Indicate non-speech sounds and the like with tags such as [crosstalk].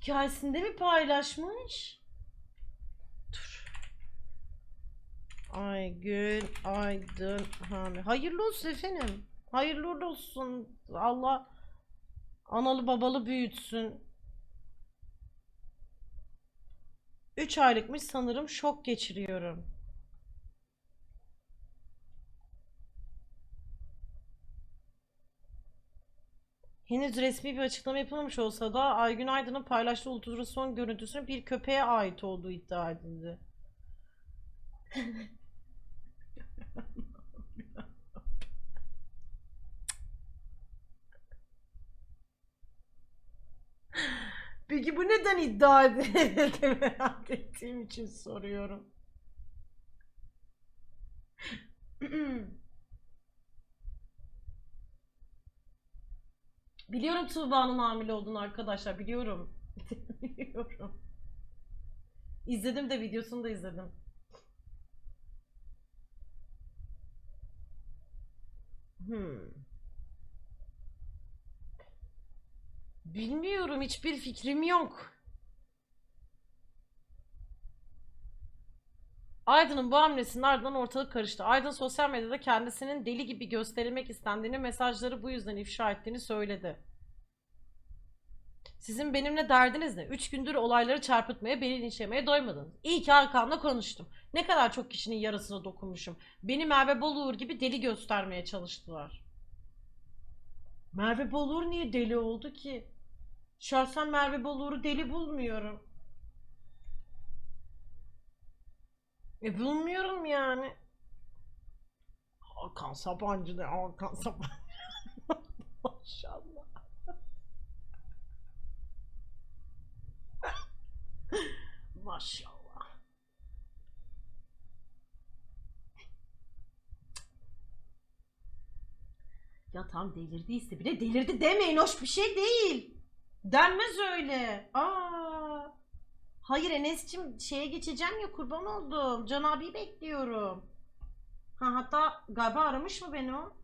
Hikayesinde mi paylaşmış? Dur. Aygün Aydın Hami. Hayırlı olsun efendim. Hayırlı olsun. Allah analı babalı büyütsün. 3 aylıkmış sanırım şok geçiriyorum. Henüz resmi bir açıklama yapılmamış olsa da Aygün Aydın'ın paylaştığı ultrason görüntüsünün bir köpeğe ait olduğu iddia edildi. [laughs] Peki bu neden iddia edildi [laughs] merak ettiğim için soruyorum. [clears throat] Biliyorum Tuğba'nın hamile olduğunu arkadaşlar biliyorum. [laughs] biliyorum. İzledim de videosunu da izledim. Hmm. Bilmiyorum hiçbir fikrim yok. Aydın'ın bu hamlesinin ardından ortalık karıştı. Aydın sosyal medyada kendisinin deli gibi gösterilmek istendiğini, mesajları bu yüzden ifşa ettiğini söyledi. Sizin benimle derdiniz ne? Üç gündür olayları çarpıtmaya, beni linçlemeye doymadınız. İyi ki Hakan'la konuştum. Ne kadar çok kişinin yarasına dokunmuşum. Beni Merve Boluğur gibi deli göstermeye çalıştılar. Merve Boluğur niye deli oldu ki? Şahsen Merve Boluğur'u deli bulmuyorum. E bulmuyorum yani. Hakan Sabancı ne Hakan Sabancı. [laughs] Maşallah. Maşallah. Ya tam delirdiyse bile delirdi demeyin hoş bir şey değil. Denmez öyle. Aa. Hayır Enes'cim şeye geçeceğim ya kurban oldum. Can abiyi bekliyorum. Ha hatta galiba aramış mı beni o?